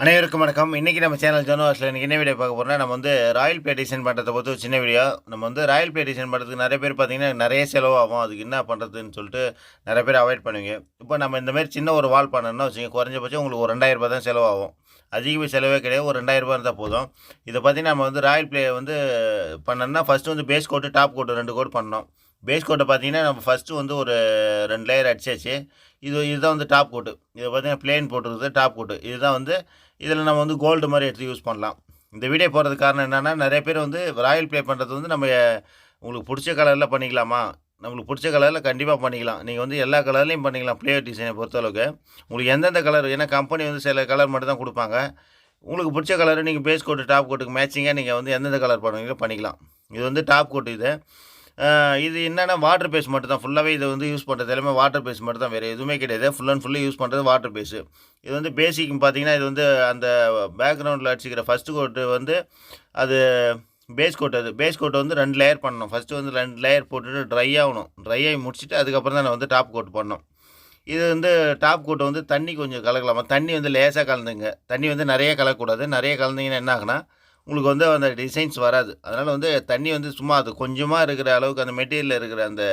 அனைவருக்கும் வணக்கம். இன்றைக்கி நம்ம சேனல் ஜனவாஸில் இன்றைக்கி என்ன வீடியோ பார்க்க போகிறோம்னா நம்ம வந்து ராயல் பிளே டிசைன் பண்ணுறதை பொறுத்து ஒரு சின்ன வீடியோ நம்ம வந்து ராயல் பிளே டிசைன் பண்ணுறதுக்கு நிறைய பேர் பார்த்தீங்கன்னா நிறைய செலவாகும். அதுக்கு என்ன பண்ணுறதுன்னு சொல்லிட்டு நிறைய பேர் அவாய்ட் பண்ணுவீங்க. இப்போ நம்ம இந்தமாரி சின்ன ஒரு வால் பண்ணணும்னா வச்சுங்க குறைஞ்சபட்சம் உங்களுக்கு ஒரு ரெண்டாயிரம் தான் செலவாகும். அதிகமாக செலவே கிடையாது. ஒரு ரெண்டாயிரரூபா இருந்தால் போதும். இதை பார்த்தீங்கன்னா நம்ம வந்து ராயல் பிளே வந்து பண்ணோம்னா ஃபஸ்ட்டு வந்து பேஸ் கோட்டு டாப் கோட்டு ரெண்டு கோட் பண்ணோம் பேஸ் கோட்டை பார்த்தீங்கன்னா நம்ம ஃபஸ்ட்டு வந்து ஒரு ரெண்டு லேயர் அடிச்சாச்சு. இது இதுதான் வந்து டாப் கோட்டு இதை பார்த்தீங்கன்னா பிளேன் போட்டுருக்குது டாப் கோட்டு இதுதான் வந்து இதில் நம்ம வந்து கோல்டு மாதிரி எடுத்து யூஸ் பண்ணலாம். இந்த வீடியோ போடுறதுக்கு காரணம் என்னென்னா நிறைய பேர் வந்து ராயல் ப்ளே பண்ணுறது வந்து நம்ம உங்களுக்கு பிடிச்ச கலரில் பண்ணிக்கலாமா? நம்மளுக்கு பிடிச்ச கலரில் கண்டிப்பாக பண்ணிக்கலாம். நீங்கள் வந்து எல்லா கலர்லேயும் பண்ணிக்கலாம் ப்ளே டிசைனை பொறுத்தளவுக்கு. உங்களுக்கு எந்தெந்த கலர் ஏன்னா கம்பெனி வந்து சில கலர் மட்டும் தான் கொடுப்பாங்க. உங்களுக்கு பிடிச்ச கலர் நீங்கள் பேஸ் கோட்டு டாப் கோட்டுக்கு மேட்சிங்காக நீங்கள் வந்து எந்தெந்த கலர் பண்ணுவீங்களோ பண்ணிக்கலாம். இது வந்து டாப் கோட்டு இது. இது என்னென்னா வாட்டர் பேஸ் மட்டும் தான் ஃபுல்லாகவே இதை வந்து யூஸ் பண்ணுறது எல்லாமே வாட்டர் பேஸ் மட்டும் தான் வேறு எதுவுமே கிடையாது. ஃபுல் அண்ட் ஃபுல்லு யூஸ் பண்ணுறது வாட்டர் பேஸு இது வந்து பேசிக் பார்த்தீங்கன்னா இது வந்து அந்த பேக்ரவுண்டில் அடிச்சுக்கிற ஃபஸ்ட்டு கோட்டு வந்து அது பேஸ் கோட் அது பேஸ் கோட்டை வந்து ரெண்டு லேயர் பண்ணணும். ஃபஸ்ட்டு வந்து ரெண்டு லேயர் போட்டுட்டு ட்ரை ஆகணும். ட்ரை ஆகி முடிச்சுட்டு அதுக்கப்புறம் தான் நான் வந்து டாப் கோட் பண்ணணும். இது வந்து டாப் கோட்டை வந்து தண்ணி கொஞ்சம் கலக்கலாமா? தண்ணி வந்து லேசாக கலந்துங்க. தண்ணி வந்து நிறைய கலக்கக்கூடாது. நிறைய கலந்தீங்கன்னா என்ன ஆகுனா உங்களுக்கு வந்து அந்த டிசைன்ஸ் வராது. அதனால் வந்து தண்ணி வந்து சும்மா அது கொஞ்சமாக இருக்கிற அளவுக்கு அந்த மெட்டீரியல் இருக்கிற அந்த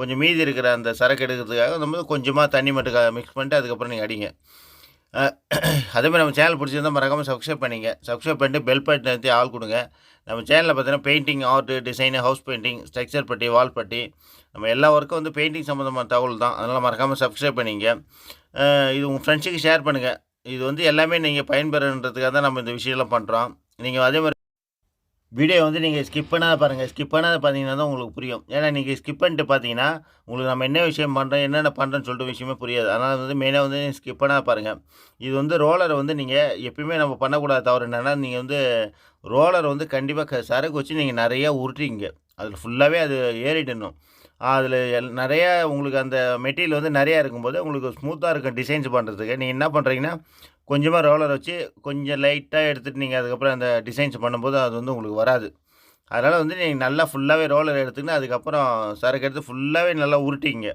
கொஞ்சம் மீதி இருக்கிற அந்த சரக்கு எடுக்கிறதுக்காக நம்ம கொஞ்சமாக தண்ணி மட்டும் மிக்ஸ் பண்ணிட்டு அதுக்கப்புறம் நீங்கள் அடிங்க. அதேமாதிரி நம்ம சேனல் பிடிச்சிருந்தா மறக்காமல் சப்ஸ்கிரைப் பண்ணிங்க. சப்ஸ்கிரைப் பண்ணிட்டு பெல் பட்டன் நிறுத்தி ஆள் கொடுங்க. நம்ம சேனலில் பார்த்தீங்கன்னா painting art design house painting structure putty wall putty நம்ம எல்லா ஒர்க்கும் வந்து பெயிண்டிங் சம்மந்தமான தகவல் தான். அதனால் மறக்காமல் சப்ஸ்கிரைப் பண்ணிங்க. இது உங்கள் ஃப்ரெண்ட்ஸுக்கு ஷேர் பண்ணுங்கள் இது வந்து எல்லாமே நீங்கள் பயன்பெறன்றதுக்காக தான் நம்ம இந்த விஷயம்லாம் பண்ணுறோம் நீங்கள் அதே மாதிரி வீடியோ வந்து நீங்கள் ஸ்கிப் பண்ணாத பாருங்கள் ஸ்கிப் பண்ணாத பார்த்தீங்கன்னா தான் உங்களுக்கு புரியும். ஏன்னா நீங்கள் ஸ்கிப் பண்ணிட்டு பார்த்தீங்கன்னா உங்களுக்கு நம்ம என்ன விஷயம் பண்ணுறோம் என்னென்ன பண்ணுறோன்னு சொல்லிட்டு விஷயமே புரியாது. அதனால் வந்து மெயினாக வந்து ஸ்கிப் பண்ணாத பாருங்கள் இது வந்து ரோலரை வந்து நீங்கள் எப்பயுமே நம்ம பண்ணக்கூடாத. தவறு என்னென்னா நீங்கள் வந்து ரோலர் வந்து கண்டிப்பாக சரக்கு வச்சு நீங்கள் நிறையா உருட்டிங்க அதில் ஃபுல்லாகவே அது ஏறிடணும். அதில் எல் நிறையா உங்களுக்கு அந்த மெட்டீரியல் வந்து நிறையா இருக்கும்போது உங்களுக்கு ஸ்மூத்தாக இருக்கும் டிசைன்ஸ் பண்ணுறதுக்கு நீங்கள் என்ன பண்ணுறீங்கன்னா கொஞ்சமாக ரோலர் வச்சு கொஞ்சம் லைட்டாக எடுத்துகிட்டு நீங்கள் அதுக்கப்புறம் அந்த டிசைன்ஸ் பண்ணும்போது அது வந்து உங்களுக்கு வராது. அதனால் வந்து நீங்கள் நல்லா ஃபுல்லாகவே ரோலர் எடுத்துக்கினா அதுக்கப்புறம் சரக்கு எடுத்து ஃபுல்லாகவே நல்லா உருட்டிங்க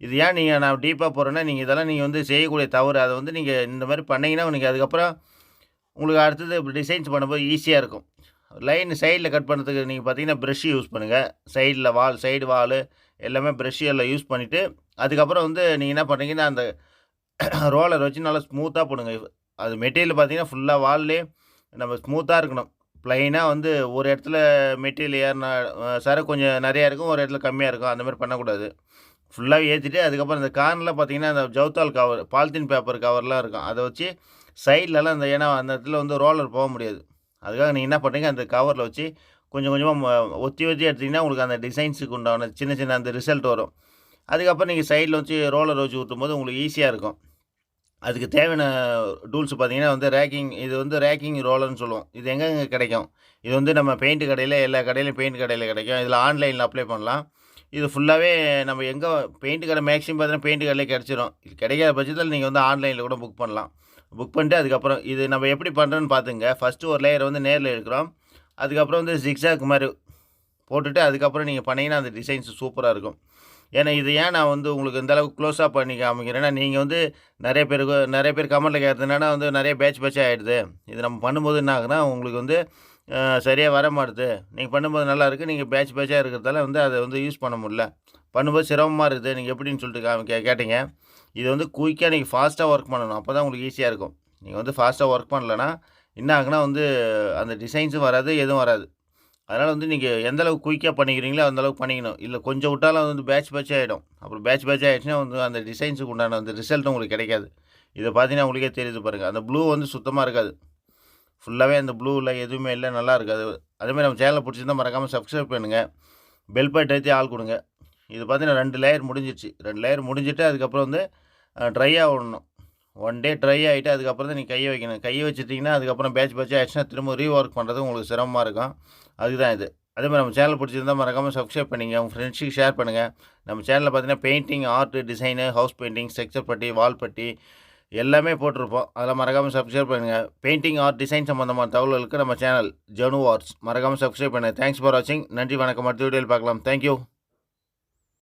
இது ஏன் நீங்கள் நான் டீப்பாக போகிறேன்னா நீங்கள் இதெல்லாம் நீங்கள் வந்து செய்யக்கூடிய தவறு. அதை வந்து நீங்கள் இந்த மாதிரி பண்ணிங்கன்னா உங்களுக்கு அதுக்கப்புறம் உங்களுக்கு அடுத்தது டிசைன்ஸ் பண்ணும்போது ஈஸியாக இருக்கும். லைன் சைடில் கட் பண்ணுறதுக்கு நீங்கள் பார்த்தீங்கன்னா ப்ரெஷ் யூஸ் பண்ணுங்கள் சைடில் வால் சைடு வால் எல்லாமே ப்ரெஷ்ஷு எல்லாம் யூஸ் பண்ணிவிட்டு அதுக்கப்புறம் வந்து நீங்கள் என்ன பண்ணுறீங்கன்னா அந்த ரோலர் வச்சு நல்லா ஸ்மூத்தாக போடுங்க. அது மெட்டீரியல் பார்த்தீங்கன்னா ஃபுல்லாக வால்லே நம்ம ஸ்மூத்தாக இருக்கணும். ப்ளைனாக வந்து ஒரு இடத்துல மெட்டீரியல் ஏறினா சரக்கு கொஞ்சம் நிறையா இருக்கும் ஒரு இடத்துல கம்மியாக இருக்கும். அந்த மாதிரி பண்ணக்கூடாது. ஃபுல்லாக ஏற்றிட்டு அதுக்கப்புறம் இந்த கார்னில் பார்த்தீங்கன்னா அந்த ஜவுத்தால் கவர் பாலித்தீன் பேப்பர் கவர்லாம் இருக்கும். அதை வச்சு சைட்லலாம் அந்த ஏன்னா அந்த இடத்துல வந்து ரோலர் போக முடியாது. அதுக்காக நீங்கள் என்ன பண்ணுறீங்க அந்த கவரில் வச்சு கொஞ்சம் கொஞ்சமாக ஒத்தி ஒத்தி எடுத்திங்கன்னா உங்களுக்கு அந்த டிசைன்ஸுக்கு உண்டான சின்ன சின்ன அந்த ரிசல்ட் வரும். அதுக்கப்புறம் நீங்கள் சைடில் வச்சு ரோலர் வச்சு ஊட்டும்போது உங்களுக்கு ஈஸியாக இருக்கும். அதுக்கு தேவையான டூல்ஸ் பார்த்தீங்கன்னா வந்து ரேக்கிங் இது வந்து ரேக்கிங் ரோலர்னு சொல்லுவோம். இது எங்கெங்கே கிடைக்கும்? இது வந்து நம்ம பெயிண்ட் கடையில் எல்லா கடையிலையும் பெயிண்ட் கடையில் கிடைக்கும். இதில் ஆன்லைனில் அப்ளை பண்ணலாம். இது ஃபுல்லாகவே நம்ம எங்கே பெயிண்ட் கடை மேக்ஸிமம் பார்த்தீங்கன்னா பெயிண்ட் கடையிலே கிடச்சிரும். இது கிடைக்காத பட்சத்தில் நீங்கள் வந்து ஆன்லைனில் கூட புக் பண்ணலாம். புக் பண்ணிட்டு அதுக்கப்புறம் இது நம்ம எப்படி பண்ணுறோன்னு பார்த்துங்க. ஃபஸ்ட்டு ஒரு லேயர் வந்து நேரில் எடுக்கிறோம். அதுக்கப்புறம் வந்து ஜிக்ஸாக் மாதிரி போட்டுட்டு அதுக்கப்புறம் நீங்கள் பண்ணிங்கன்னா அந்த டிசைன்ஸ் சூப்பராக இருக்கும். ஏன்னா இது ஏன் நான் வந்து உங்களுக்கு இந்த அளவுக்கு க்ளோஸாக பண்ணி காமிக்கிறேன்னா நீங்கள் வந்து நிறைய பேருக்கு நிறைய பேர் கமெண்ட்டில் கேட்குறதுனால வந்து நிறைய பேட்ச் பேட்சாக ஆகிடுது இது நம்ம பண்ணும்போது என்ன ஆகுனா உங்களுக்கு வந்து சரியாக வர மாட்டுது. நீங்கள் பண்ணும்போது நல்லா இருக்குது நீங்கள் பேட்ச் பேட்சாக இருக்கிறதால வந்து அதை வந்து யூஸ் பண்ண முடில பண்ணும்போது சிரமமாக இருக்குது. நீங்கள் எப்படின்னு சொல்லிட்டு கே கேட்டீங்க. இது வந்து குயிக்காக நீங்கள் ஃபாஸ்ட்டாக ஒர்க் பண்ணணும். அப்போ தான் உங்களுக்கு ஈஸியாக இருக்கும். நீங்கள் வந்து ஃபாஸ்ட்டாக ஒர்க் பண்ணலன்னா என்ன ஆகுனா வந்து அந்த டிசைன்ஸும் வராது எதுவும் வராது. அதனால் வந்து நீங்கள் எந்த அளவுக்கு குயிக்காக பண்ணிக்கிறீங்களோ அந்தளவுக்கு பண்ணிக்கணும். இல்லை கொஞ்சம் விட்டாலும் வந்து பேட்ச் பேட்ச் ஆகிடும் அப்புறம் பேட்ச் பேட்ச் ஆகிடுச்சுன்னா வந்து அந்த டிசைன்ஸுக்கு உண்டான அந்த ரிசல்ட் உங்களுக்கு கிடைக்காது. இதை பார்த்தீங்கன்னா உங்களுக்கே தெரியுது பாருங்கள் அந்த ப்ளூ வந்து சுத்தமாக இருக்காது. ஃபுல்லாகவே அந்த ப்ளூவில் எதுவுமே இல்லை நல்லா இருக்காது. அதேமாதிரி நம்ம சேனலை பிடிச்சிருந்தா மறக்காமல் சப்ஸ்கிரைப் பண்ணுங்கள் பெல் பட் ஏற்றி ஆள் கொடுங்க. இது பார்த்தீங்கன்னா ரெண்டு லேயர் முடிஞ்சிருச்சு. ரெண்டு லேயர் முடிஞ்சிட்டு அதுக்கப்புறம் வந்து ட்ரை ஆகணும் ஒன் டே ட்ரை ஆகிட்டு அதுக்கப்புறம் தான் நீங்கள் கையை வைக்கணும். கையை வச்சுட்டிங்கன்னா அதுக்கப்புறம் பேட்ச் பேட்ச் ஆகிடுச்சுன்னா திரும்ப ரீஒர்க் பண்ணுறது உங்களுக்கு சிரமமாக இருக்கும். அதுதான் இது. அதே மாதிரி நம்ம சேனல் பிடிச்சிருந்தா மறக்காமல் சப்ஸ்கிரைப் பண்ணிங்க. உங்கள் ஃப்ரெண்ட்ஸுக்கு ஷேர் பண்ணுங்கள் நம்ம சேனலில் பார்த்தீங்கன்னா painting art design house painting structure putty wall putty எல்லாமே போட்டிருப்போம். அதெல்லாம் மறக்காமல் சப்ஸ்கிரைப் பண்ணுங்கள் பெயிண்டிங் ஆர்ட் டிசைன் சம்மந்தமான தகவல்களுக்கு நம்ம சேனல் ஜனு ஆர்ட்ஸ் மறக்காமல் சப்ஸ்கிரைப் பண்ணுங்கள் தேங்க்ஸ் ஃபார் வாட்சிங் நன்றி வணக்கம். அடுத்த வீடியோவில் பார்க்கலாம். தேங்க்யூ